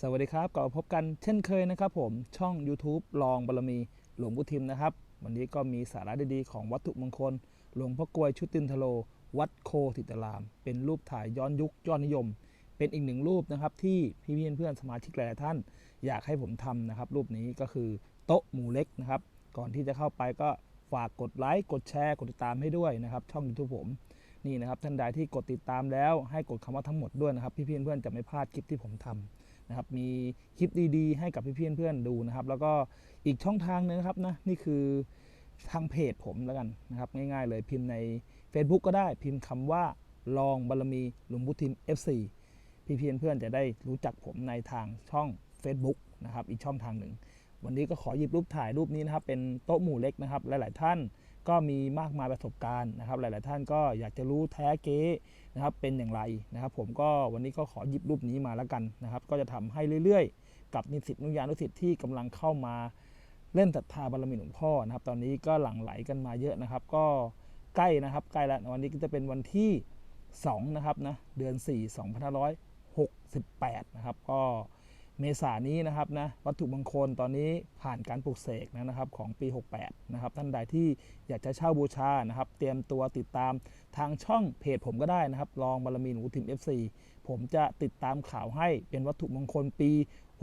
สวัสดีครับกลับมาพบกันเช่นเคยนะครับผมช่อง YouTube ลองบารมีหลวงพุทิมนะครับ วันนี้ก็มีสาระดีๆของวัตถุมงคล หลวงพ่อกลวยชุตินทโล วัดโคติตราม เป็นรูปถ่ายย้อนยุคยอดนิยม เป็นอีกหนึ่งรูปนะครับที่พี่ๆเพื่อนสมาชิกหลายท่าน อยากให้ผมทำนะครับ รูปนี้ก็คือโต๊ะหมู่เล็กนะครับ ก่อนที่จะเข้าไปก็ฝากกดไลค์กดแชร์กดติดตามให้ด้วยนะครับ ช่อง YouTube ผมนี่นะครับท่านใดที่กดติดตามแล้วให้กดคำว่าทั้งหมดด้วยนะครับ พี่ๆเพื่อนจะไม่พลาดคลิปที่ผมทำ นะครับมีคลิปดีๆ ให้กับพี่เพื่อนๆดูนะครับ แล้วก็อีกช่องทางหนึงครับนะนี่คือทางเพจผมแล้วกันนะครับง่ายๆเลยพิมพ์ใน Facebook ก็ได้พิมพ์คำว่าลองบารมีหลวงพุทิม FC พี่ๆเพื่อนจะได้รู้จักผมในทางช่อง Facebook นะครับอีกช่องทางหนึ่ง วันนี้ก็ขอหยิบรูปถ่ายรูปนี้นะครับเป็นโต๊ะหมู่เล็กนะครับหลายๆท่าน ก็มีมากมายประสบการณ์นะครับ หลาย ๆ ท่านก็อยากจะรู้แท้เก๊นะครับเป็นอย่างไรนะครับ ผมก็วันนี้ก็ขอหยิบรูปนี้มาแล้วกันนะครับ ก็จะทำให้เรื่อย ๆ กับนิสิตนุยานุสิตที่กำลังเข้ามาเล่นศรัทธาบารมีหลวงพ่อนะครับ ตอนนี้ก็หลั่งไหลกันมาเยอะนะครับ ก็ใกล้นะครับใกล้แล้ววันนี้ก็จะเป็นวันที่2นะครับนะเดือน 4 2568นะครับ ก็ เมษานี้นะครับนะวัตถุมงคลตอนนี้ผ่านการปลูกเสกนะครับของปี 68 นะครับ ท่านใดที่อยากจะเช่าบูชานะครับ เตรียมตัวติดตามทางช่องเพจผมก็ได้นะครับลองบารมีหนูทิม FC ผมจะติดตามข่าวให้เป็นวัตถุมงคลปี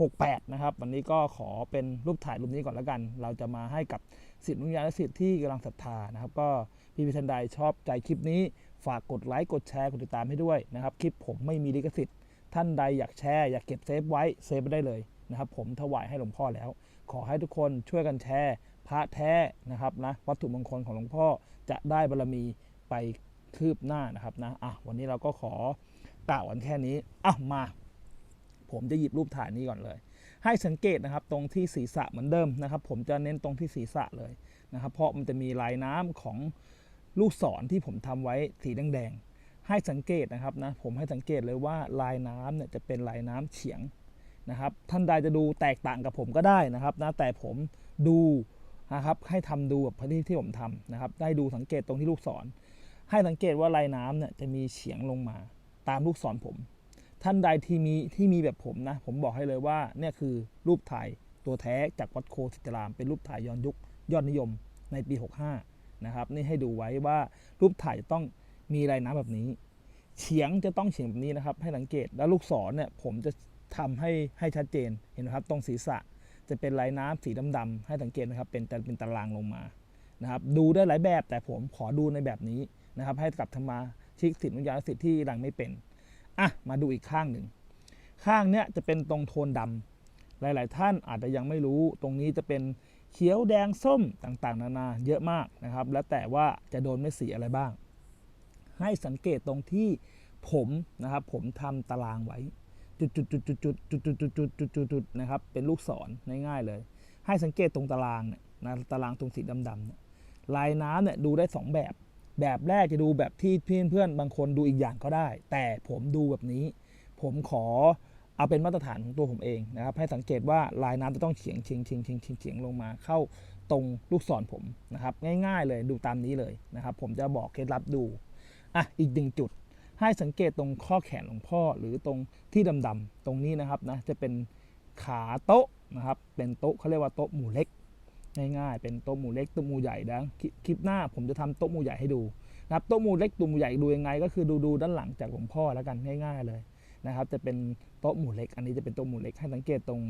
68 นะครับ วันนี้ก็ขอเป็นรูปถ่ายรูปนี้ก่อนแล้วกัน เราจะมาให้กับสิทธินุญาและสิทธิ์ที่กำลังศรัทธานะครับ ก็พี่พิทันใดชอบใจคลิปนี้ ฝากกดไลค์กดแชร์กดติดตามให้ด้วยนะครับคลิปผมไม่มีลิขสิทธิ์ ท่านใดอยากแชร์อยากเก็บเซฟไว้เซฟไว้ได้เลยนะครับ ผมถวายให้หลวงพ่อแล้ว ขอให้ทุกคนช่วยกันแชร์ พระแท้นะครับนะวัตถุมงคลของหลวงพ่อจะได้บารรมีไปคืบหน้านะครับนะอะวันนี้เราก็ขอกล่าวกันแค่นี้อะมา ผมจะหยิบรูปถ่ายนี้ก่อนเลย ให้สังเกตนะครับตรงที่ศีรษะเหมือนเดิมนะครับ ผมจะเน้นตรงที่ศีรษะเลยนะครับ เพราะมันจะมีลายน้ำของลูกศรที่ผมทำไว้สีแดงๆ ให้สังเกตนะครับนะผมให้สังเกตเลยว่าลายน้ำเนี่ยจะเป็นลายน้ำเฉียงนะครับ ท่านใดจะดูแตกต่างกับผมก็ได้นะครับนะแต่ผมดูนะครับให้ทำดูแบบที่ที่ผมทำนะครับ ได้ดูสังเกตตรงที่ลูกศร ให้สังเกตว่าลายน้ำเนี่ยจะมีเฉียงลงมา ตามลูกศรผม ท่านใดที่มีที่มีแบบผมนะผมบอกให้เลยว่าเนี่ยคือรูปถ่ายตัวแท้จากวัดโคสิตราม เป็นรูปถ่ายย้อนยุคยอดนิยมในปี 65นะครับนี่ให้ดูไว้ว่ารูปถ่ายจะต้อง มีลายน้ำแบบนี้ เฉียงจะต้องเฉียงแบบนี้นะครับ ให้สังเกตแล้วลูกศรเนี่ยผมจะทำให้ให้ชัดเจนเห็นไหมครับตรงศีรษะจะเป็นลายน้ำสีดำๆให้สังเกตนะครับเป็นแต่เป็นตารางลงมานะครับ ดูได้หลายแบบแต่ผมขอดูในแบบนี้นะครับ ให้กับธรรมาชิกสิทธินุญาสิทธิ์ที่รังไม่เป็นอะมาดูอีกข้างหนึ่งข้างเนี้ยจะเป็นตรงโทนดำหลาย ๆ ท่านอาจจะยังไม่รู้ ตรงนี้จะเป็นเขียวแดงส้มต่างๆ นานาเยอะมากนะครับ แล้วแต่ว่าจะโดนไม่สีอะไรบ้าง ให้สังเกตตรงที่ผมนะครับผมทำตารางไว้จุดจุดจุดจุดจุดจุดจุดจุดจุดจุดจุดจุดนะครับเป็นลูกศรง่ายๆเลย ให้สังเกตตรงตารางเนี่ยนะตารางตรงสีดำๆเนี่ยลายน้ำเนี่ยดูได้สองแบบ แบบแรกจะดูแบบที่เพื่อนเพื่อนๆบางคนดูอีกอย่างก็ได้ แต่ผมดูแบบนี้ ผมขอเอาเป็นมาตรฐานของตัวผมเองนะครับให้สังเกตว่าลายน้ำจะต้องเฉียงเฉียงเฉียงเฉียงเฉียงเฉียงลงมาเข้าตรงลูกศรผมนะครับง่าย ๆ เลยดูตามนี้เลยนะครับผมจะบอกเคล็ดลับดู อะอีกหนึ่งจุด ให้สังเกตตรงข้อแขนหลวงพ่อหรือตรงที่ดำๆตรงนี้นะครับนะจะเป็นขาโต๊ะนะครับ เป็นโต๊ะเขาเรียกว่าโต๊ะหมู่เล็ก ง่ายๆ เป็นโต๊ะหมู่เล็กโต๊ะหมู่ใหญ่นะคลิปคลิปหน้าผมจะทำโต๊ะหมู่ใหญ่ให้ดูนะครับโต๊ะหมู่เล็กโต๊ะหมู่ใหญ่ดูยังไง ก็คือดูดูด้านหลังจากหลวงพ่อแล้วกันง่าย ๆเลยนะครับ จะเป็นโต๊ะหมู่เล็ก อันนี้จะเป็นโต๊ะหมู่เล็กให้สังเกตตรง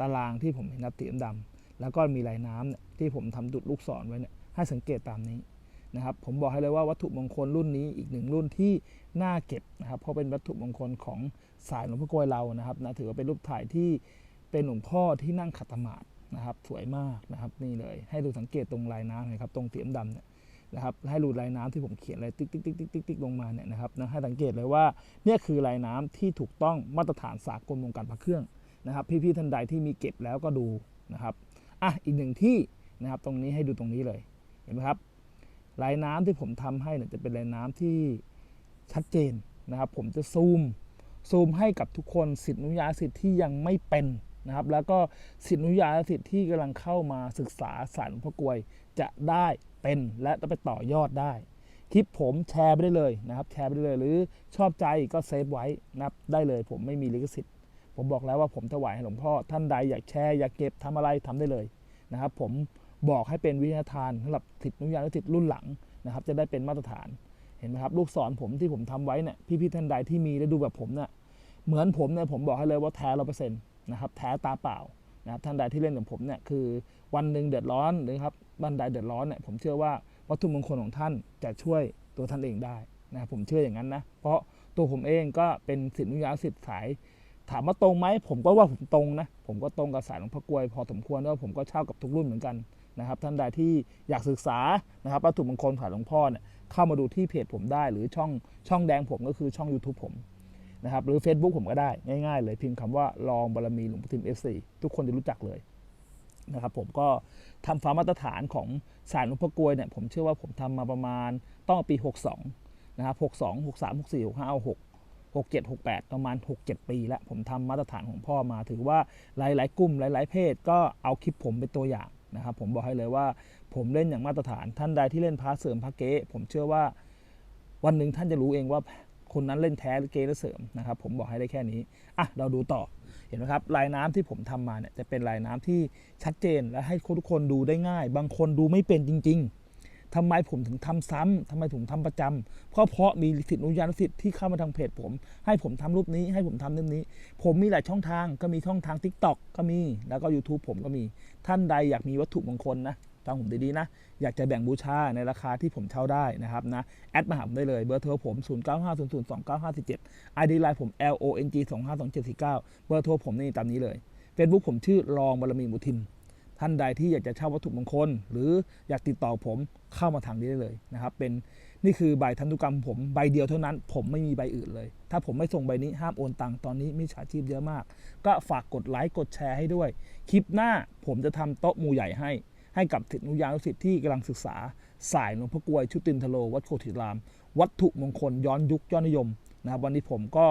ตารางที่ผมเห็นนับสีดำๆแล้วก็มีลายน้ำเนี่ยที่ผมทำจุดลูกศรไว้เนี่ยให้สังเกตตามนี้ นะครับผมบอกให้เลยว่าวัตถุมงคลรุ่นนี้อีกหนึ่งรุ่นที่น่าเก็บนะครับเพราะเป็นวัตถุมงคลของสายหลวงพ่อกลวยเรานะครับนะถือว่าเป็นรูปถ่ายที่เป็นหลวงพ่อที่นั่งขัดสมาธินะครับสวยมากนะครับนี่เลย ให้ดูสังเกตตรงลายน้ำนะครับตรงเสียมดำเนี่ยนะครับให้ดูลายน้ำที่ผมเขียนอะไรติ๊กติ๊กติ๊กติ๊กติ๊กติ๊กลงมาเนี่ยนะครับนะให้สังเกตเลยว่าเนี่ยคือลายน้ำที่ถูกต้องมาตรฐานสากลวงการพระเครื่องนะครับ พี่ๆท่านใดที่มีเก็บแล้วก็ดูนะครับอะอีกหนึ่งที่นะครับตรงนี้ให้ดูตรงนี้เลยเห็นไหมครับ ลายน้ำที่ผมทำให้เนี่ยจะเป็นลายน้ำที่ชัดเจนนะครับผมจะซูมซูมให้กับทุกคนสิทธิอนุญาตสิทธิ์ที่ยังไม่เป็นนะครับ แล้วก็สิทธิอนุญาตสิทธิ์ที่กำลังเข้ามาศึกษาสายหลวงพ่อกลวยจะได้เป็นและจะไปต่อยอดได้ คลิปผมแชร์ไปได้เลยนะครับ แชร์ไปได้เลย หรือชอบใจก็เซฟไว้นะครับได้เลยผมไม่มีลิขสิทธิ์ ผมบอกแล้วว่าผมถวายให้หลวงพ่อท่านใดอยากแชร์อยากเก็บทำอะไรทำได้เลยนะครับ ผม บอกให้เป็นวิทยาทานสำหรับสิทธินุญาตสิทธิรุ่นหลังนะครับ จะได้เป็นมาตรฐานเห็นไหมครับลูกศรผมที่ผมทำไว้เนี่ยพี่ๆท่านใดที่มีและดูแบบผมเนี่ยเหมือนผมเนี่ยผมบอกให้เลยว่าแท้ร้อเปอร์เซ็นต์นะครับแท้ตาเปล่านะครับท่านใดที่เล่นกับผมเนี่ยคือวันหนึ่งเดือดร้อนนะครับวันใดเดือดร้อนเนี่ยผมเชื่อว่าวัตถุมงคลของท่านจะช่วยตัวท่านเองได้นะผมเชื่ออย่างนั้นนะเพราะตัวผมเองก็เป็นสิทธินุญาตสิทธิ์สาย ถามว่าตรงไหมผมก็ว่าผมตรงนะผมก็ตรงกับสายหลวงพ่อกลวยพอสมควรแล้วผมก็เช่ากับทุกรุ่นเหมือนกัน นะครับ ท่านใดที่อยากศึกษานะครับวัตถุมงคลผ่าหลวงพ่อเนี่ยเข้ามาดูที่เพจผมได้ หรือช่องช่องแดงผมก็คือช่อง YouTube ผมนะครับหรือ Facebook ผมก็ได้ง่ายๆเลยพิมพ์คำว่าลองบารมีหลวงพ่อทิม F4 ทุกคนจะรู้จักเลยนะครับผมก็ทำฟ้ามาตรฐานของสายหลวงพ่อกลวยเนี่ยผมเชื่อว่าผมทำมาประมาณต้องปี 62นะครับ62 63 64 65 66 67 68 ประมาณ 6-7 ปีแล้ว ผมทำมาตรฐานของพ่อมา ถือว่าหลาย ๆ กลุ่มหลาย ๆ เพศก็เอาคลิปผมเป็นตัวอย่าง นะครับผมบอกให้เลยว่าผมเล่นอย่างมาตรฐานท่านใดที่เล่นพาเสริมพาเก๊ผมเชื่อว่าวันหนึ่งท่านจะรู้เองว่าคนนั้นเล่นแท้หรือเก๊หรือเสริมนะครับผมบอกให้ได้แค่นี้อะเราดูต่อเห็นไหมครับลายน้ำที่ผมทำมาเนี่ยจะเป็นลายน้ำที่ชัดเจนและให้ทุกคนดูได้ง่าย บางคนดูไม่เป็นจริง ๆ ทำไมผมถึงทำซ้ำทำไมผมทำประจำเพราะเพราะมีสิทธิอนุญาตสิทธิ์ที่เข้ามาทางเพจผม ให้ผมทำรูปนี้ให้ผมทำเรื่องนี้ ผมมีหลายช่องทางก็มีช่องทาง Tik t o อกก็มีแล้วก็ YouTube ผมก็มีท่านใดอยากมีวัตถุมงคลนะฟังผมดีๆนะ อยากจะแบ่งบูชาในราคาที่ผมเช่าได้นะครับนะ แอดมาหาผมได้เลยเบอร์โทรผม 0 9 5 0 0 2 9 5 7 ID ไลน์ผม L O N G 2 5 2 7 4 9เบอร์โทรผมนี่ตามนี้เลย Facebook ผมชื่อรองบารมีมุทิม ท่านใดที่อยากจะเช่าวัตถุมงคล หรืออยากติดต่อผมเข้ามาทางนี้ได้เลยนะครับ เป็นนี่คือใบทันตุกรรมผมใบเดียวเท่านั้น ผมไม่มีใบอื่นเลย ถ้าผมไม่ส่งใบนี้ห้ามโอนตังค์ตอนนี้มิจฉาชีพเยอะมาก ก็ฝากกดไลค์กดแชร์ให้ด้วย คลิปหน้าผมจะทำโต๊ะหมู่ใหญ่ให้ ให้กับสิทธิอนุญาตสิทธิ์ที่กำลังศึกษา สายหลวงพ่อกลวยชุตินทโลวัดโคติราม วัตถุมงคลย้อนยุคย้อดนิยม นะครับวันนี้ผมก็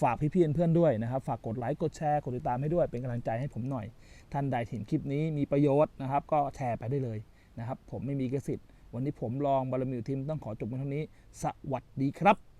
ฝากพี่ๆเพื่อนๆด้วยนะครับ ฝากกดไลค์กดแชร์กดติดตามให้ด้วยเป็นกำลังใจให้ผมหน่อย ท่านใดเห็นคลิปนี้มีประโยชน์นะครับ ก็แชร์ไปได้เลยนะครับ ผมไม่มีกระสิทธิ์วันนี้ผมลองบารมีอยู่ทีมต้องขอจบเพียงเท่านี้ สวัสดีครับ